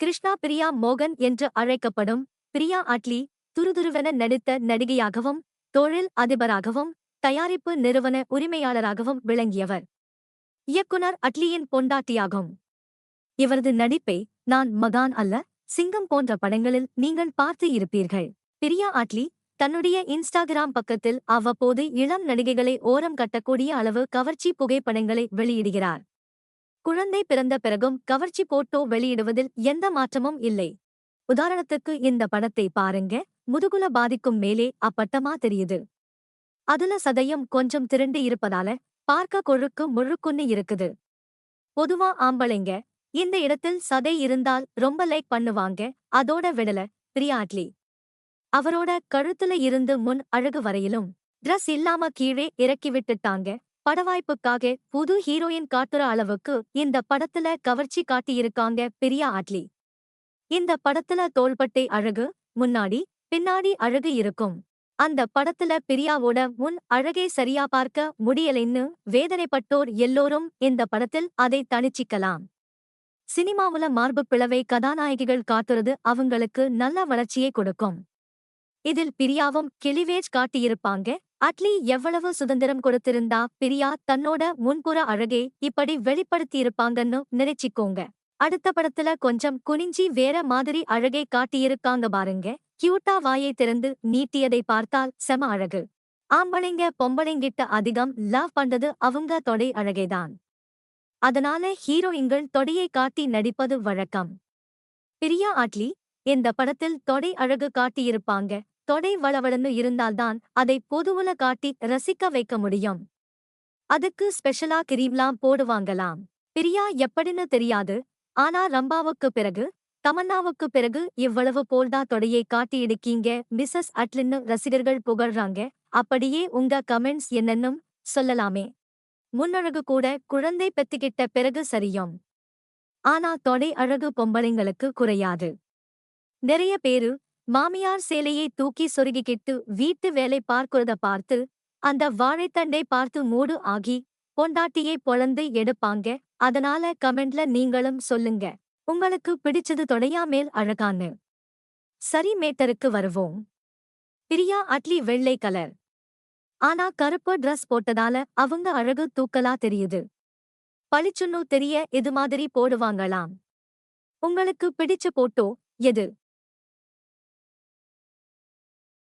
கிருஷ்ணா பிரியா மோகன் என்று அழைக்கப்படும் பிரியா அட்லி துருதுருவென நடித்த நடிகையாகவும் தொழில் அதிபராகவும் தயாரிப்பு நிறுவன உரிமையாளராகவும் விளங்கியவர். இயக்குனர் அட்லியின் பொண்டாட்டியாகும். இவரது நடிப்பை நான் மகான் அல்ல சிங்கம் போன்ற படங்களில் நீங்கள் பார்த்து இருப்பீர்கள். பிரியா அட்லி தன்னுடைய இன்ஸ்டாகிராம் பக்கத்தில் அவ்வப்போது இளம் நடிகைகளை ஓரம் கட்டக்கூடிய அளவு கவர்ச்சி புகைப்படங்களை வெளியிடுகிறார். குழந்தை பிறந்த பிறகும் கவர்ச்சி போட்டோ வெளியிடுவதில் எந்த மாற்றமும் இல்லை. உதாரணத்துக்கு இந்த படத்தை பாருங்க. முதுகுல பாதிக்கும் மேலே அப்பட்டமா தெரியுது. அதுல சதையும் கொஞ்சம் திரண்டு இருப்பதால பார்க்க கொழுக்கு முழுக்குன்னு இருக்குது. பொதுவா ஆம்பளைங்க இந்த இடத்தில் சதை இருந்தால் ரொம்ப லைக் பண்ணுவாங்க. அதோட விடல பிரியாட்லி அவரோட கழுத்துல இருந்து முன் அழகு வரையிலும் ட்ரெஸ் இல்லாம கீழே இறக்கி விட்டுட்டாங்க. படவாய்ப்புக்காக புது ஹீரோயின் காட்டுற அளவுக்கு இந்த படத்துல கவர்ச்சி காட்டியிருக்காங்க பிரியா ஆட்லி. இந்த படத்துல தோள்பட்டை அழகு முன்னாடி பின்னாடி அழகு இருக்கும். அந்த படத்துல பிரியாவோட முன் அழகை சரியா பார்க்க முடியலைன்னு வேதனைப்பட்டோர் எல்லோரும் இந்த படத்தில் அதை தணிச்சிக்கலாம். சினிமாவுல மார்பு பிளவை கதாநாயகிகள் காட்டுறது அவங்களுக்கு நல்ல வளர்ச்சியை கொடுக்கும். இதில் பிரியாவும் கிளிவேஜ் காட்டியிருப்பாங்க அட்லி எவ்வளவு சுதந்திரம் கொடுத்திருந்தா பிரியா தன்னோட முன்புற அழகே இப்படி வெளிப்படுத்தியிருப்பாங்கன்னு நினைச்சிக்கோங்க. அடுத்த படத்துல கொஞ்சம் குனிஞ்சி வேற மாதிரி அழகை காட்டியிருக்காங்க பாருங்க. கியூட்டா வாயை திறந்து நீட்டியதை பார்த்தால் செம அழகு. ஆம்பளைங்க பொம்பளைங்கிட்ட அதிகம் லவ் பண்றது அவங்க தொடை அழகேதான். அதனால ஹீரோயின்கள் தொடையை காட்டி நடிப்பது வழக்கம். பிரியா ஆட்லி இந்த படத்தில் தொடை அழகு காட்டியிருப்பாங்க. தொடை வளவளன்னு இருந்தால்தான் அதை பொதுவுல காட்டி ரசிக்க வைக்க முடியும். அதுக்கு ஸ்பெஷலா கிரீம்லாம் போடுவாங்களாம். பிரியா எப்படின்னு தெரியாது. ஆனா ரம்பாவுக்கு பிறகு தமன்னாவுக்கு பிறகு இவ்வளவு போல்தா தொடையை காட்டி எடுக்கீங்க மிஸ்ஸஸ் அட்லின்னு ரசிகர்கள் புகழ்றாங்க. அப்படியே உங்க கமெண்ட்ஸ் என்னன்னும் சொல்லலாமே. முன்னழகு கூட குழந்தை பெத்துக்கிட்ட பிறகு சரியும். ஆனா தொடை அழகு பொம்பளைங்களுக்கு குறையாது. நிறைய பேரு மாமியார் சேலையை தூக்கி சொருகிக்கிட்டு வீட்டு வேலை பார்க்கிறத பார்த்து அந்த வாழைத்தண்டை பார்த்து மூடு ஆகி பொண்டாட்டியை பொழந்து எடுப்பாங்க. அதனால கமெண்ட்ல நீங்களும் சொல்லுங்க. உங்களுக்கு பிடிச்சது தொடையாமேல் அழகான்னு. சரி மேட்டருக்கு வருவோம். பிரியா அட்லி வெள்ளை கலர். ஆனா கருப்பு ட்ரெஸ் போட்டதால அவங்க அழகு தூக்கலா தெரியுது. பளிச்சுன்னு தெரிய இது மாதிரி போடுவாங்களாம். உங்களுக்கு பிடிச்ச போட்டோ எது?